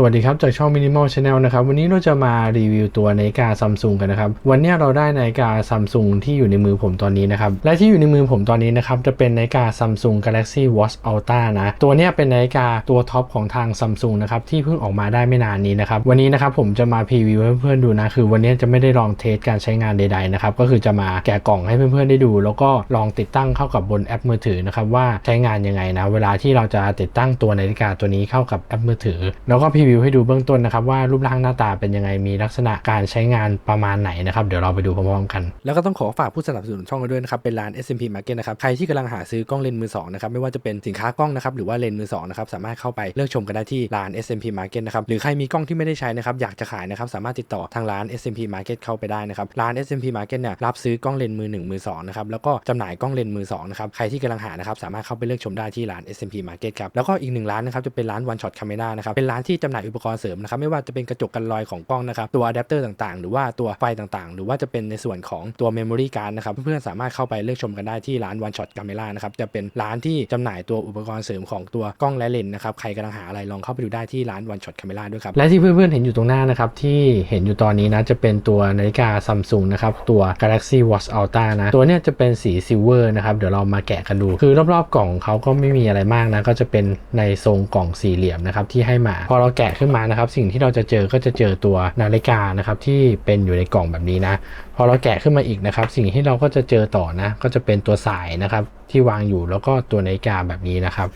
สวัสดีครับ จากช่อง Minimal Channel นะครับ วันนี้เราจะมารีวิวตัวนาฬิกาซัมซุงกันนะครับ วันนี้เราได้นาฬิกาซัมซุงที่อยู่ในมือผมตอนนี้นะครับ และที่อยู่ในมือผมตอนนี้นะครับ จะเป็นนาฬิกา Samsung Galaxy Watch Ultra นะ ตัวนี้เป็นนาฬิกาตัวท็อปของทางซัมซุงนะครับ ที่เพิ่งออกมาได้ไม่นานนี้นะครับ วันนี้นะครับผมจะมาพรีวิวให้เพื่อนๆดูนะ คือวันนี้จะไม่ได้ลองเทสการใช้งานใดๆนะครับ ก็คือจะมาแกะกล่องให้เพื่อนๆได้ดู แล้วก็ลองติดตั้งเข้ากับบนแอปมือถือนะครับว่าใช้งานยังไงนะ เวลาที่เราจะติดตั้งตัวนาฬิกาตัวนี้เข้ากับแอปมือถือ แล้วก็พรีวิวให้ดูเบื้องต้นนะครับว่ารูปร่างหน้าตาเป็นยังไงมีลักษณะการใช้งานประมาณไหนนะครับเดี๋ยวเราไปดูพร้อมๆกัน แล้วก็ต้องขอฝากผู้สนับสนุนช่องเราด้วยนะครับเป็นร้าน S M P Market นะครับใครที่กำลังหาซื้อกล้องเลนส์มือสองนะครับไม่ว่าจะเป็นสินค้ากล้องนะครับหรือว่าเลนส์มือสองนะครับสามารถเข้าไปเลือกชมกันได้ที่ร้าน S M P Market นะครับหรือใครมีกล้องที่ไม่ได้ใช้นะครับอยากจะขายนะครับสามารถติดต่อทางร้าน S M P Market เข้าไปได้นะครับร้าน S M P Market เนี่ยรับซื้อกล้องเลนส์มือหนึ่งมือสองนะครับแล้วก็จำหน่ายกล้องเลนส์มือสองนะครับใครที่กำลังหานะครับสามารถเข้าไปเลือกชมได้ที่ร้าน S&P Market ครับแล้วก็อีกหนึ่งร้านนะครับจะเป็นร้าน One Shot Camera นะครับเป็นร้านที่จำหน่ายอุปกรณ์เสริมนะครับไม่ว่าจะเป็นกระจกกันรอยของกล้องนะครับตัวอะแดปเตอร์ต่างๆ หรือว่าตัวไฟต่างๆ หรือว่าจะเป็นในส่วนของตัว Memory Card นะครับเพื่อนๆสามารถเข้าไปเลือกชมกันได้ที่ร้าน One Shot Camera นะครับจะเป็นร้านที่จำหน่ายตัวอุปกรณ์เสริมของตัวกล้องและเลนส์นะครับใครกำลังหาอะไรลองเข้าไปดูได้ที่ร้าน One Shot Camera ด้วยครับและที่เพื่อนๆเห็นอยู่ตรงหน้านะครับที่เห็นอยู่ตอนนี้นะจะเป็นตัวนาฬิกาซัมซุงนะครับตัว Galaxy Watch Ultra นะตัวเนี้ยจะเป็นสีซิลเวอร์นะครับเดี๋ยวเรามาแกะกันดู คือรอบๆกล่องเขาก็ไม่มีอะไรมากนะก็จะเป็นในทรงกล่องสี่เหลี่ยมนะครับที่ให้มาพอเราแกะขึ้นมานะครับ สิ่งที่เราจะเจอก็จะเจอตัวนาฬิกานะครับที่เป็นอยู่ในกล่องแบบนี้นะ พอเราแกะขึ้นมาอีกนะครับ สิ่งที่เราก็จะเจอต่อนะ ก็จะเป็นตัวสายนะครับที่วางอยู่แล้วก็ตัวนาฬิกาแบบนี้นะครับ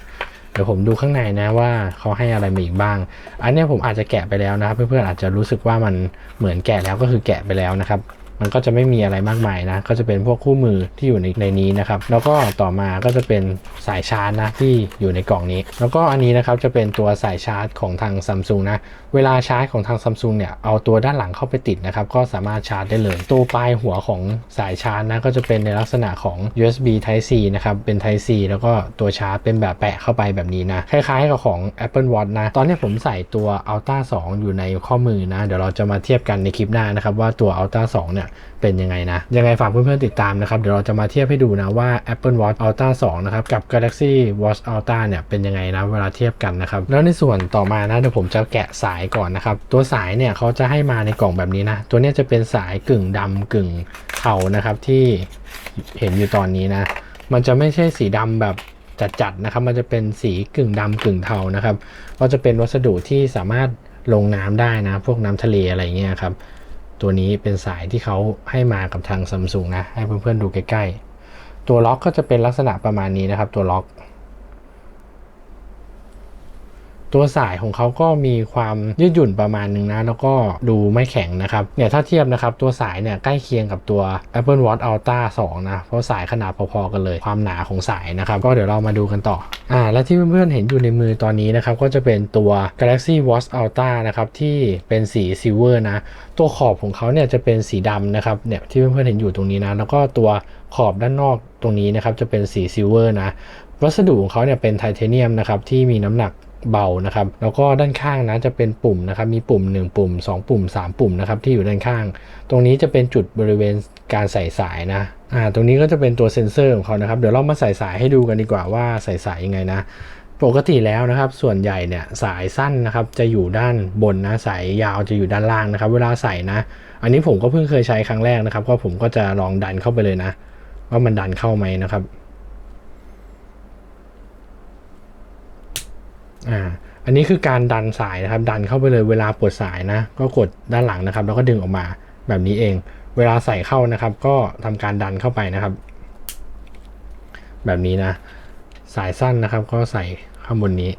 เดี๋ยวผมดูข้างในนะว่าเขาให้อะไรมาอีกบ้าง อันนี้ผมอาจจะแกะไปแล้วนะครับ เพื่อนๆอาจจะรู้สึกว่ามันเหมือนแกะแล้วก็คือแกะไปแล้วนะครับ มันก็จะไม่มีอะไรมากมายนะ ก็จะเป็นพวกคู่มือที่อยู่ในในนี้นะครับ แล้วก็ต่อมาก็จะเป็นสายชาร์จนะที่อยู่ในกล่องนี้ แล้วก็อันนี้นะครับจะเป็นตัวสายชาร์จของทางซัมซุงนะ เวลาชาร์จของทางซัมซุงเนี่ย เอาตัวด้านหลังเข้าไปติดนะครับ ก็สามารถชาร์จได้เลย ตัวปลายหัวของสายชาร์จนะ ก็จะเป็นในลักษณะของ USB Type C นะครับ เป็น Type C แล้วก็ตัวชาร์จเป็นแบบแปะเข้าไปแบบนี้นะ คล้ายๆกับของ Apple Watch นะ ตอนนี้ผมใส่ตัว Ultra 2 อยู่ในข้อมือนะ เดี๋ยวเราจะมาเทียบกันในคลิปหน้านะครับว่าตัว Ultra 2 เนี่ยเป็นยังไงนะ ยังไงฝากเพื่อนๆติดตามนะครับ เดี๋ยวเราจะมาเทียบให้ดูนะว่า Apple Watch Ultra 2 นะครับ กับ Galaxy Watch Ultra เนี่ยเป็นยังไงนะ เวลาเทียบกันนะครับ แล้วในส่วนต่อมานะเดี๋ยวผมจะแกะสายก่อนนะครับ ตัวสายเนี่ยเขาจะให้มาในกล่องแบบนี้นะ ตัวนี้จะเป็นสายกึ่งดำกึ่งเทานะครับที่เห็นอยู่ตอนนี้นะ มันจะไม่ใช่สีดำแบบจัดๆนะครับ มันจะเป็นสีกึ่งดำกึ่งเทานะครับ ก็จะเป็นวัสดุที่สามารถลงน้ำได้นะ พวกน้ำทะเลอะไรเงี้ยครับ ตัวนี้เป็นสายที่เขาให้มากับทางซัมซุงนะ ให้เพื่อนๆดูใกล้ๆ ตัวล็อกก็จะเป็นลักษณะประมาณนี้นะครับ ตัวล็อก ตัวสายของเขาก็มีความยืดหยุ่นประมาณนึงนะ แล้วก็ดูไม่แข็งนะครับเนี่ยถ้าเทียบนะครับตัวสายเนี่ยใกล้เคียงกับตัว Apple Watch Ultra 2 นะ เพราะสายขนาดพอๆกันเลย ความหนาของสายนะครับ ก็เดี๋ยวเรามาดูกันต่ออ่าและที่เพื่อนๆเห็นอยู่ในมือตอนนี้นะครับ ก็จะเป็นตัว Galaxy Watch Ultra นะครับ ที่เป็นสีซิลเวอร์นะ ตัวขอบของเขาเนี่ยจะเป็นสีดำนะครับเนี่ยที่เพื่อนๆเห็นอยู่ตรงนี้นะ แล้วก็ตัวขอบด้านนอกตรงนี้นะครับจะเป็นสีซิลเวอร์นะ วัสดุของเขาเนี่ยเป็นไทเทเนียมนะครับที่มีน้ำหนัก เบานะครับ แล้วก็ด้านข้างนะจะเป็นปุ่มนะครับ มีปุ่ม 1 ปุ่ม 2 ปุ่ม 3 ปุ่มนะครับที่อยู่ด้านข้าง ตรงนี้จะเป็นจุดบริเวณการใส่สายนะอ่าตรงนี้ก็จะเป็นตัวเซ็นเซอร์ของเขานะครับ เดี๋ยวเรามาใส่สายให้ดูกันดีกว่าว่าใส่สายยังไงนะปกติแล้วนะครับส่วนใหญ่เนี่ยสายสั้นนะครับจะอยู่ด้านบนนะสายยาวจะอยู่ด้านล่างนะครับ เวลาใส่นะ อันนี้ผมก็เพิ่งเคยใช้ครั้งแรกนะครับ ก็ผมก็จะลองดันเข้าไปเลยนะ ว่ามันดันเข้าไหมนะครับ อ่าอันนี้คือการดันสายนะครับ ดันเข้าไปเลยเวลาปลดสายนะ ก็กดด้านหลังนะครับ แล้วก็ดึงออกมาแบบนี้เอง เวลาใส่เข้านะครับ ก็ทำการดันเข้าไปนะครับ แบบนี้นะ สายสั้นนะครับ ก็ใส่ข้างบนนี้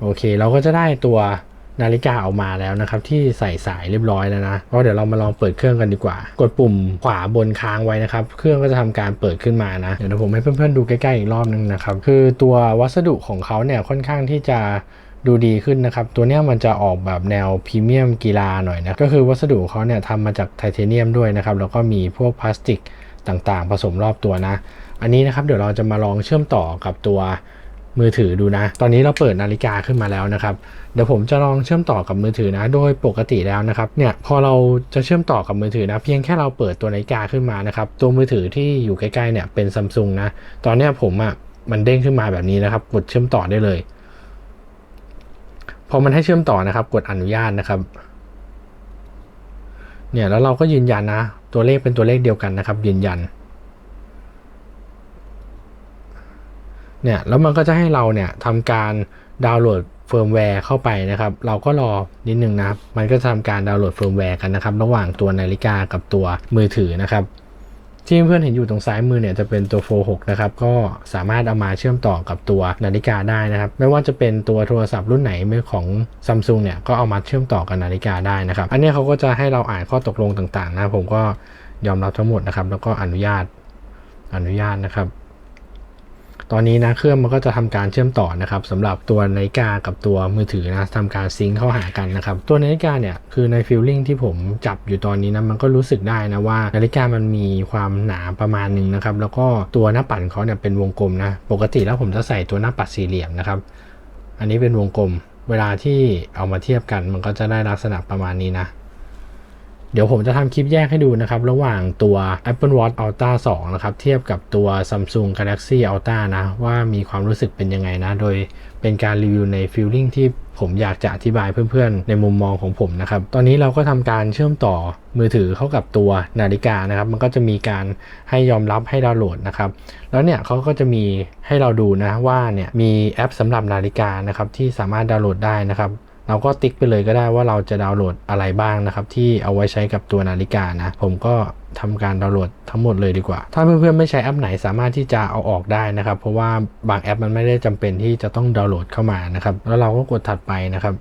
โอเค เราก็จะได้ตัว นาฬิกาออกมาแล้วนะครับที่ใส่สายเรียบร้อยแล้วนะก็เดี๋ยวเรามาลองเปิดเครื่องกันดีกว่า กดปุ่มขวาบนค้างไว้นะครับเครื่องก็จะทำการเปิดขึ้นมานะเดี๋ยวผมให้เพื่อนๆดูใกล้ๆอีกรอบนึงนะครับคือตัววัสดุของเขาเนี่ยค่อนข้างที่จะดูดีขึ้นนะครับ ตัวเนี้ยมันจะออกแบบแนวพรีเมียมกีฬาหน่อยนะ ก็คือวัสดุเขาเนี่ยทำมาจากไทเทเนียมด้วยนะครับ แล้วก็มีพวกพลาสติกต่างๆ ผสมรอบตัวนะ อันนี้นะครับเดี๋ยวเราจะมาลองเชื่อมต่อกับตัว มือถือดูนะ ตอนนี้เราเปิดนาฬิกาขึ้นมาแล้วนะครับ เดี๋ยวผมจะลองเชื่อมต่อกับมือถือนะ โดยปกติแล้วนะครับ เนี่ยพอเราจะเชื่อมต่อกับมือถือนะ เพียงแค่เราเปิดตัวนาฬิกาขึ้นมานะครับ ตัวมือถือที่อยู่ใกล้ๆเนี่ยเป็นซัมซุงนะ ตอนนี้ผมอะ่ะมันเด้งขึ้นมาแบบนี้นะครับ กดเชื่อมต่อได้เลย พอมันให้เชื่อมต่อนะครับ กดอนุญาตนะครับ เนี่ยแล้วเราก็ยืนยันนะ ตัวเลขเป็นตัวเลขเดียวกันนะครับ ยืนยัน เนี่ยแล้วมันก็จะให้เราเนี่ยทำการดาวน์โหลดเฟิร์มแวร์เข้าไปนะครับ เราก็รอนิดนึงนะครับ มันก็จะทำการดาวน์โหลดเฟิร์มแวร์กันนะครับ ระหว่างตัวนาฬิกากับตัวมือถือนะครับ ที่เพื่อนเห็นอยู่ตรงซ้ายมือเนี่ยจะเป็นตัว Fold 6นะครับ ก็สามารถเอามาเชื่อมต่อกับตัวนาฬิกาได้นะครับ ไม่ว่าจะเป็นตัวโทรศัพท์รุ่นไหนมือของ Samsung เนี่ยก็เอามาเชื่อมต่อกับนาฬิกาได้นะครับ อันนี้เขาก็จะให้เราอ่านข้อตกลงต่างๆนะผมก็ยอมรับทั้งหมดนะครับ แล้วก็อนุญาตอนุญาตนะครับ ตอนนี้นะเครื่องมันก็จะทำการเชื่อมต่อนะครับสำหรับตัวนาฬิกากับตัวมือถือนะทำการซิงค์เข้าหากันนะครับตัวนาฬิกาเนี่ยคือในฟีลลิ่งที่ผมจับอยู่ตอนนี้นะมันก็รู้สึกได้นะว่านาฬิกามันมีความหนาประมาณหนึ่งนะครับแล้วก็ตัวหน้าปัดเขาเนี่ยเป็นวงกลมนะปกติแล้วผมจะใส่ตัวหน้าปัดสี่เหลี่ยมนะครับอันนี้เป็นวงกลม เวลาที่เอามาเทียบกัน มันก็จะได้ลักษณะประมาณนี้นะ เดี๋ยวผมจะทำคลิปแยกให้ดูนะครับ ระหว่างตัว Apple Watch Ultra 2 นะครับ เทียบกับตัว Samsung Galaxy Ultra นะ ว่ามีความรู้สึกเป็นยังไงนะ โดยเป็นการรีวิวในฟีลลิ่งที่ผมอยากจะอธิบายเพื่อนๆ ในมุมมองของผมนะครับ ตอนนี้เราก็ทำการเชื่อมต่อมือถือเข้ากับตัวนาฬิกานะครับ มันก็จะมีการให้ยอมรับให้ดาวน์โหลดนะครับ แล้วเนี่ยเขาก็จะมีให้เราดูนะว่าเนี่ยมีแอปสำหรับนาฬิกานะครับที่สามารถดาวน์โหลดได้นะครับ เราก็ติ๊กไปเลยก็ได้ว่าเราจะดาวน์โหลดอะไรบ้างนะครับ ที่เอาไว้ใช้กับตัวนาฬิกานะ ผมก็ทำการดาวน์โหลดทั้งหมดเลยดีกว่า ถ้าเพื่อนๆไม่ใช้แอปไหนสามารถที่จะเอาออกได้นะครับ เพราะว่าบางแอปมันไม่ได้จำเป็นที่จะต้องดาวน์โหลดเข้ามานะครับ แล้วเราก็กดถัดไปนะครับ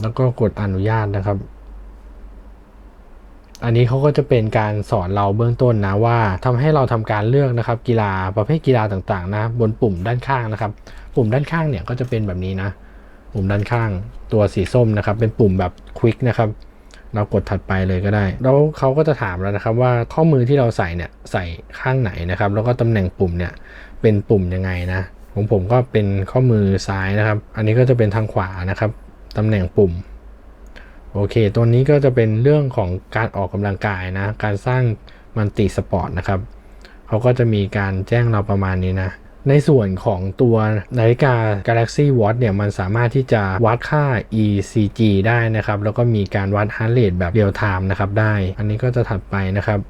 แล้วก็กดอนุญาตนะครับ อันนี้เขาก็จะเป็นการสอนเราเบื้องต้นนะว่าทำให้เราทำการเลือกนะครับ กีฬาประเภทกีฬาต่างๆ นะ บนปุ่มด้านข้างนะครับ ปุ่มด้านข้างเนี่ยก็จะเป็นแบบนี้นะ ปุ่มด้านข้างตัวสีส้มนะครับ เป็นปุ่มแบบควิกนะครับ เรากดถัดไปเลยก็ได้ แล้วเขาก็จะถามแล้วนะครับว่าข้อมือที่เราใส่เนี่ยใส่ข้างไหนนะครับ แล้วก็ตำแหน่งปุ่มเนี่ยเป็นปุ่มยังไงนะของผมก็เป็นข้อมือซ้ายนะครับ อันนี้ก็จะเป็นทางขวานะครับตำแหน่งปุ่มโอเค ตัวนี้ก็จะเป็นเรื่องของการออกกำลังกายนะ การสร้างมันติสปอร์ตนะครับ เขาก็จะมีการแจ้งเราประมาณนี้นะ ในส่วนของตัวนาฬิกา Galaxy Watch เนี่ยมันสามารถที่จะวัดค่า ECG ได้นะครับ แล้วก็มีการวัด heart rate แบบเรียลไทม์นะครับได้ อันนี้ก็จะถัดไปนะครับ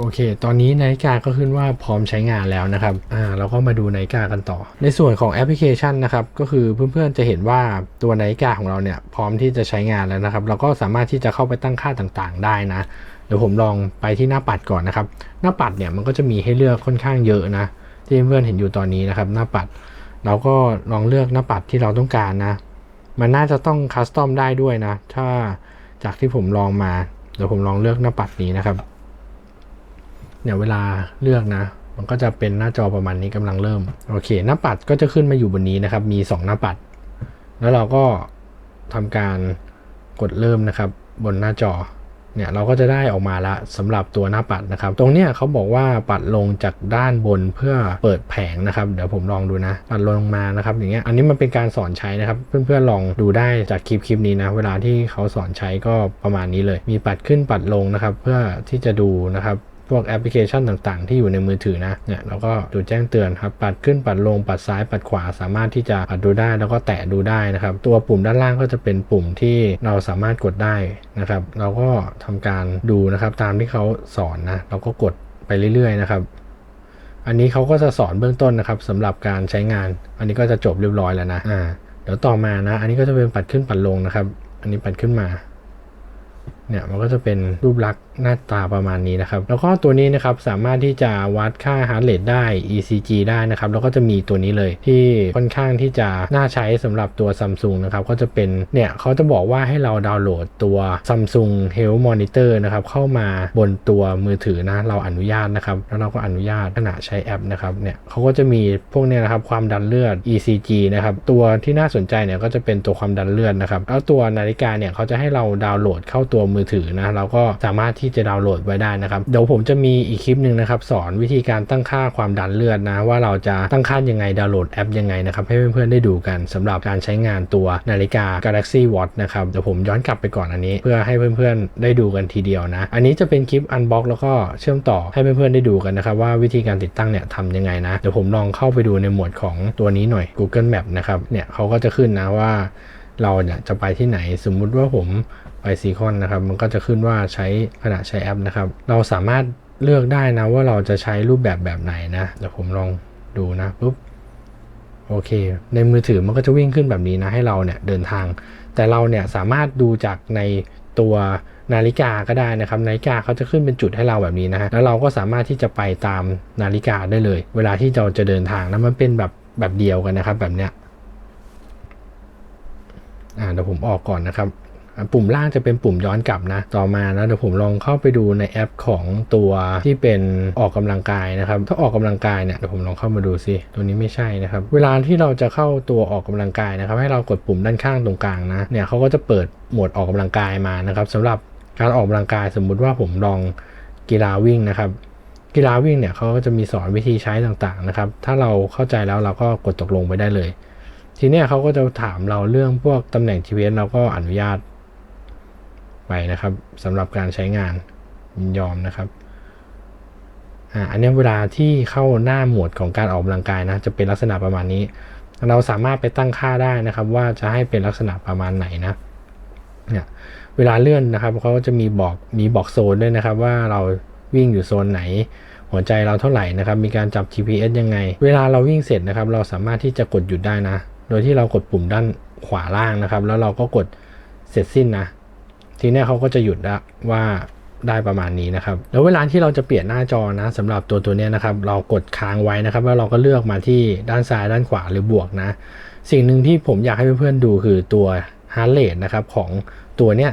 โอเค ตอนนี้นาฬิกาก็ขึ้นว่าพร้อมใช้งานแล้วนะครับ อ่า เราก็มาดูนาฬิกากันต่อ ในส่วนของแอปพลิเคชันนะครับ ก็คือเพื่อนๆจะเห็นว่าตัวนาฬิกาของเราเนี่ยพร้อมที่จะใช้งานแล้วนะครับ เราก็สามารถที่จะเข้าไปตั้งค่าต่างๆ ได้นะ เดี๋ยวผมลองไปที่หน้าปัดก่อนนะครับ หน้าปัดเนี่ยมันก็จะมีให้เลือกค่อนข้างเยอะนะ ที่เพื่อนเห็นอยู่ตอนนี้นะครับ หน้าปัด เราก็ลองเลือกหน้าปัดที่เราต้องการนะ มันน่าจะต้องคัสตอมได้ด้วยนะ ถ้าจากที่ผมลองมา เดี๋ยวผมลองเลือกหน้าปัดนี้นะครับ เนี่ยเวลาเลือกนะ มันก็จะเป็นหน้าจอประมาณนี้กำลังเริ่ม โอเค หน้าปัดก็จะขึ้นมาอยู่บนนี้นะครับ มี 2 หน้าปัด แล้วเราก็ทำการกดเริ่มนะครับ บนหน้าจอ เนี่ยเราก็จะได้ออกมาละสำหรับตัวหน้าปัดนะครับ ตรงเนี้ยเขาบอกว่าปัดลงจากด้านบนเพื่อเปิดแผงนะครับ เดี๋ยวผมลองดูนะ ปัดลงมานะครับอย่างเงี้ยอันนี้มันเป็นการสอนใช้นะครับ เพื่อนๆลองดูได้จากคลิปคลิปนี้นะเวลาที่เขาสอนใช้ก็ประมาณนี้เลย มีปัดขึ้นปัดลงนะครับ เพื่อที่จะดูนะครับ พวกแอปพลิเคชันต่างๆ ที่อยู่ในมือถือนะเนี่ยเราก็ดูแจ้งเตือนครับปัดขึ้นปัดลงปัดซ้ายปัดขวาสามารถที่จะปัดดูได้แล้วก็แตะดูได้นะครับ ตัวปุ่มด้านล่างก็จะเป็นปุ่มที่เราสามารถกดได้นะครับ เราก็ทำการดูนะครับตามที่เขาสอนนะเราก็กดไปเรื่อยๆนะครับอันนี้เขาก็จะสอนเบื้องต้นนะครับสำหรับการใช้งาน อันนี้ก็จะจบเรียบร้อยแล้วนะอ่าเดี๋ยวต่อมานะ อันนี้ก็จะเป็นปัดขึ้นปัดลงนะครับ อันนี้ปัดขึ้นมา เนี่ยมันก็จะเป็นรูปลักษณ หน้าตาประมาณนี้นะครับ แล้วก็ตัวนี้นะครับสามารถที่จะวัดค่า heart rate ได้ ECG ได้นะครับ แล้วก็จะมีตัวนี้เลยที่ค่อนข้างที่จะน่าใช้สำหรับตัว Samsung นะครับ ก็จะเป็นเนี่ยเขาจะบอกว่าให้เราดาวน์โหลดตัว Samsung Health Monitor นะครับ เข้ามาบนตัวมือถือนะ เราอนุญาตนะครับ แล้วเราก็อนุญาตขณะใช้แอปนะครับเนี่ยเขาก็จะมีพวกเนี้นะครับความดันเลือด ECG นะครับตัวที่น่าสนใจเนี่ยก็จะเป็นตัวความดันเลือดนะครับแล้วตัวนาฬิกาเนี่ยเขาจะให้เราดาวน์โหลดเข้าตัวมือถือนะเราก็สามารถที่จะดาวน์โหลดไว้ได้นะครับ เดี๋ยวผมจะมีอีกคลิปหนึ่งนะครับ สอนวิธีการตั้งค่าความดันเลือดนะ ว่าเราจะตั้งค่ายังไงดาวน์โหลดแอปยังไงนะครับ ให้เพื่อนๆได้ดูกันสำหรับการใช้งานตัวนาฬิกา Galaxy Watch นะครับเดี๋ยวผมย้อนกลับไปก่อนอันนี้ เพื่อให้เพื่อนๆได้ดูกันทีเดียวนะ อันนี้จะเป็นคลิปอันบ็อกแล้วก็เชื่อมต่อให้เพื่อนๆได้ดูกันนะครับว่าวิธีการติดตั้งเนี่ยทำยังไงนะเดี๋ยวผมลองเข้าไปดูในหมวดของตัวนี้หน่อย Google Map นะครับเนี่ยเขาก็จะขึ้นนะว่าเราเนี่ยจะไปที่ไหนสมมุติว่าผม ไปซีคอนนะครับ มันก็จะขึ้นว่าใช้ขณะใช้แอปนะครับ เราสามารถเลือกได้นะว่าเราจะใช้รูปแบบแบบไหนนะ เดี๋ยวผมลองดูนะปุ๊บโอเค ในมือถือมันก็จะวิ่งขึ้นแบบนี้นะให้เราเนี่ยเดินทาง แต่เราเนี่ยสามารถดูจากในตัวนาฬิกาก็ได้นะครับ นาฬิกาเขาจะขึ้นเป็นจุดให้เราแบบนี้นะฮะแล้วเราก็สามารถที่จะไปตามนาฬิกาได้เลย เวลาที่เราจะเดินทางนะมันเป็นแบบแบบเดียวกันนะครับแบบเนี้ยอ่าเดี๋ยวผมออกก่อนนะครับ ปุ่มล่างจะเป็นปุ่มย้อนกลับนะ ต่อมานะเดี๋ยวผมลองเข้าไปดูในแอปของตัวที่เป็นออกกำลังกายนะครับ ถ้าออกกำลังกายเนี่ยเดี๋ยวผมลองเข้ามาดูซิตัวนี้ไม่ใช่นะครับ เวลาที่เราจะเข้าตัวออกกำลังกายนะครับ ให้เรากดปุ่มด้านข้างตรงกลางนะเนี่ยเขาก็จะเปิดโหมดออกกำลังกายมานะครับสำหรับการออกกำลังกายสมมุติว่าผมลองกีฬาวิ่งนะครับกีฬาวิ่งเนี่ยเขาก็จะมีสอนวิธีใช้ต่างๆนะครับ ถ้าเราเข้าใจแล้วเราก็กดตกลงไปได้เลย ทีนี้เขาก็จะถามเราเรื่องพวกตำแหน่ง GPS เราก็อนุญาต ไปนะครับสำหรับการใช้งานยินยอมนะครับอ่าอันนี้เวลาที่เข้าหน้าหมวดของการออกกำลังกายนะจะเป็นลักษณะประมาณนี้ เราสามารถไปตั้งค่าได้นะครับ ว่าจะให้เป็นลักษณะประมาณไหนนะเนี่ยเวลาเลื่อนนะครับเขาก็จะมีบอกมีบอกโซนด้วยนะครับ ว่าเราวิ่งอยู่โซนไหน หัวใจเราเท่าไหร่นะครับ มีการจับ GPS ยังไง เวลาเราวิ่งเสร็จนะครับ เราสามารถที่จะกดหยุดได้นะ โดยที่เรากดปุ่มด้านขวาล่างนะครับ แล้วเราก็กดเสร็จสิ้นนะ ทีเนี้ยเขาก็จะหยุดละว่าได้ประมาณนี้นะครับ แล้วเวลาที่เราจะเปลี่ยนหน้าจอนะสำหรับตัวตัวเนี้ยนะครับ เรากดค้างไว้นะครับ แล้วเราก็เลือกมาที่ด้านซ้ายด้านขวาหรือบวกนะ สิ่งหนึ่งที่ผมอยากให้เพื่อนๆดูคือตัว heart rate นะครับของตัวเนี้ย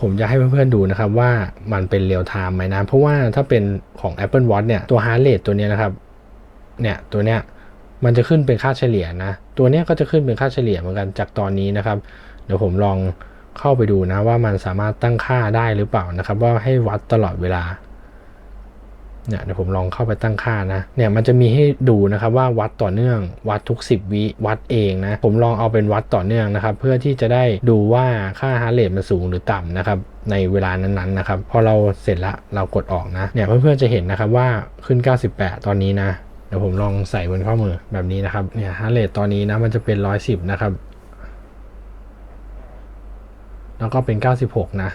ผมจะให้เพื่อนๆดูนะครับว่ามันเป็นเรียลไทม์ไหมนะ เพราะว่าถ้าเป็นของ Apple Watch เนี่ยตัว heart rate ตัวเนี้ยนะครับเนี่ยตัวเนี้ยมันจะขึ้นเป็นค่าเฉลี่ยนะ ตัวเนี้ยก็จะขึ้นเป็นค่าเฉลี่ยเหมือนกันจากตอนนี้นะครับ เดี๋ยวผมลอง เข้าไปดูนะว่ามันสามารถตั้งค่าได้หรือเปล่านะครับ ว่าให้วัดตลอดเวลาเนี่ยเดี๋ยวผมลองเข้าไปตั้งค่านะเนี่ยมันจะมีให้ดูนะครับว่าวัดต่อเนื่องวัดทุก 10 วิวัดเองนะผมลองเอาเป็นวัดต่อเนื่องนะครับ เพื่อที่จะได้ดูว่าค่าฮาร์เรทมันสูงหรือต่ำนะครับในเวลานั้นๆนะครับพอเราเสร็จละเรากดออกนะเนี่ยเพื่อนๆจะเห็นนะครับว่าขึ้น 98 ตอนนี้นะเดี๋ยวผมลองใส่บนข้อมือแบบนี้นะครับเนี่ยฮาร์เรทตอนนี้นะมันจะเป็น 110 นะครับ แล้วก็เป็น 96 นะ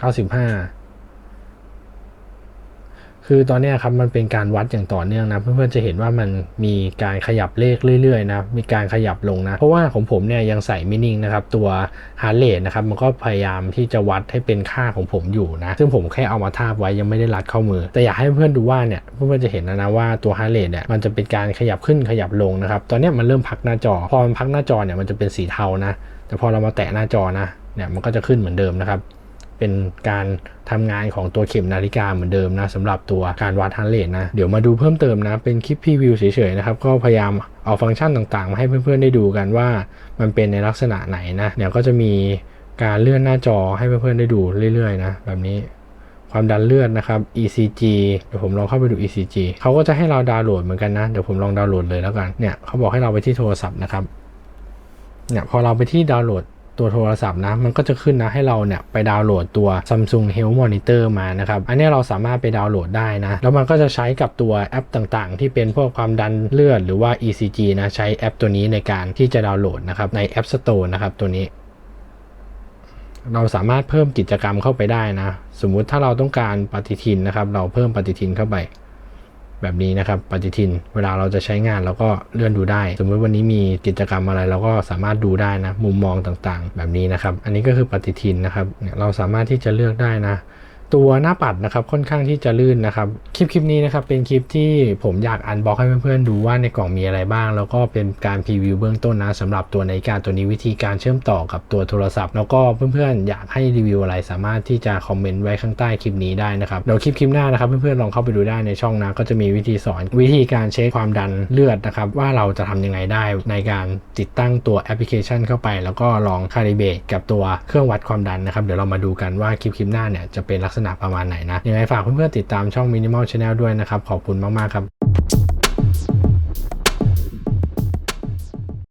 95 คือตอนนี้ครับมันเป็นการวัดอย่างต่อเนื่องนะ เพื่อนๆจะเห็นว่ามันมีการขยับเลขเรื่อยๆนะ มีการขยับลงนะ เพราะว่าของผมเนี่ยยังใส่มินิงนะครับ ตัวฮาร์เรทนะครับ มันก็พยายามที่จะวัดให้เป็นค่าของผมอยู่นะ ซึ่งผมแค่เอามาทาบไว้ยังไม่ได้รัดเข้ามือ แต่อยากให้เพื่อนดูว่าเนี่ย เพื่อนๆจะเห็นนะนะว่าตัวฮาร์เรทเนี่ยมันจะเป็นการขยับขึ้นขยับลงนะครับ ตอนนี้มันเริ่มพักหน้าจอ พอมันพักหน้าจอเนี่ยมันจะเป็นสีเทานะ แต่พอเรามาแตะหน้าจอนะ เนี่ยมันก็จะขึ้นเหมือนเดิมนะครับ เป็นการทำงานของตัวเข็มนาฬิกาเหมือนเดิมนะสำหรับตัวการวัดฮันเรทนะ เดี๋ยวมาดูเพิ่มเติมนะเป็นคลิปพรีวิวเฉยๆนะครับ ก็พยายามเอาฟังก์ชันต่างๆ มาให้เพื่อนๆได้ดูกันว่ามันเป็นในลักษณะไหนนะเดี๋ยวก็จะมีการเลื่อนหน้าจอให้เพื่อนๆได้ดูเรื่อยๆนะแบบนี้ความดันเลือดนะครับ ECG เดี๋ยวผมลองเข้าไปดู ECG เขาก็จะให้เราดาวน์โหลดเหมือนกันนะ เดี๋ยวผมลองดาวน์โหลดเลยแล้วกัน เนี่ยเขาบอกให้เราไปที่โทรศัพท์นะครับ เนี่ยพอเราไปที่ดาวน์โหลด ตัวโทรศัพท์นะ มันก็จะขึ้นนะให้เราเนี่ยไปดาวน์โหลดตัว Samsung Health Monitor มานะครับ อันนี้เราสามารถไปดาวน์โหลดได้นะ แล้วมันก็จะใช้กับตัวแอปต่างๆ ที่เป็นพวกความดันเลือดหรือว่า ECG นะใช้แอปตัวนี้ในการที่จะดาวน์โหลดนะครับใน App Store นะครับตัวนี้เราสามารถเพิ่มกิจกรรมเข้าไปได้นะ สมมุติถ้าเราต้องการปฏิทินนะครับ เราเพิ่มปฏิทินเข้าไป แบบนี้นะครับปฏิทิน เวลาเราจะใช้งานเราก็เลื่อนดูได้ สมมติวันนี้มีกิจกรรมอะไรเราก็สามารถดูได้นะ มุมมองต่างๆ แบบนี้นะครับ อันนี้ก็คือปฏิทินนะครับเราสามารถที่จะเลือกได้นะ ตัวหน้าปัดนะครับค่อนข้างที่จะลื่นนะครับ คลิปคลิปนี้นะครับเป็นคลิปที่ผมอยากอันบ็อกให้เพื่อนๆดูว่าในกล่องมีอะไรบ้าง แล้วก็เป็นการพรีวิวเบื้องต้นนะสำหรับตัวนาฬิกาตัวนี้วิธีการเชื่อมต่อกับตัวโทรศัพท์ แล้วก็เพื่อนๆอยากให้รีวิวอะไรสามารถที่จะคอมเมนต์ไว้ข้างใต้คลิปนี้ได้นะครับเดี๋ยวคลิปคลิปหน้านะครับเพื่อนๆลองเข้าไปดูได้ในช่องนะก็จะมีวิธีสอนวิธีการเช็คความดันเลือดนะครับว่าเราจะทำยังไงได้ในการติดตั้งตัวแอปพลิเคชัน เข้าไป แล้วก็ลองคาลิเบตกับตัวเครื่องวัดความดันนะครับเดี๋ยวเรามาดูกันว่าคลิปคลิปหน้าเนี่ยจะเป็นลักษณะประมาณไหนนะยังไงฝากเพื่อนๆติดตามช่อง Minimal Channel ด้วยนะครับ ขอบคุณมากๆครับ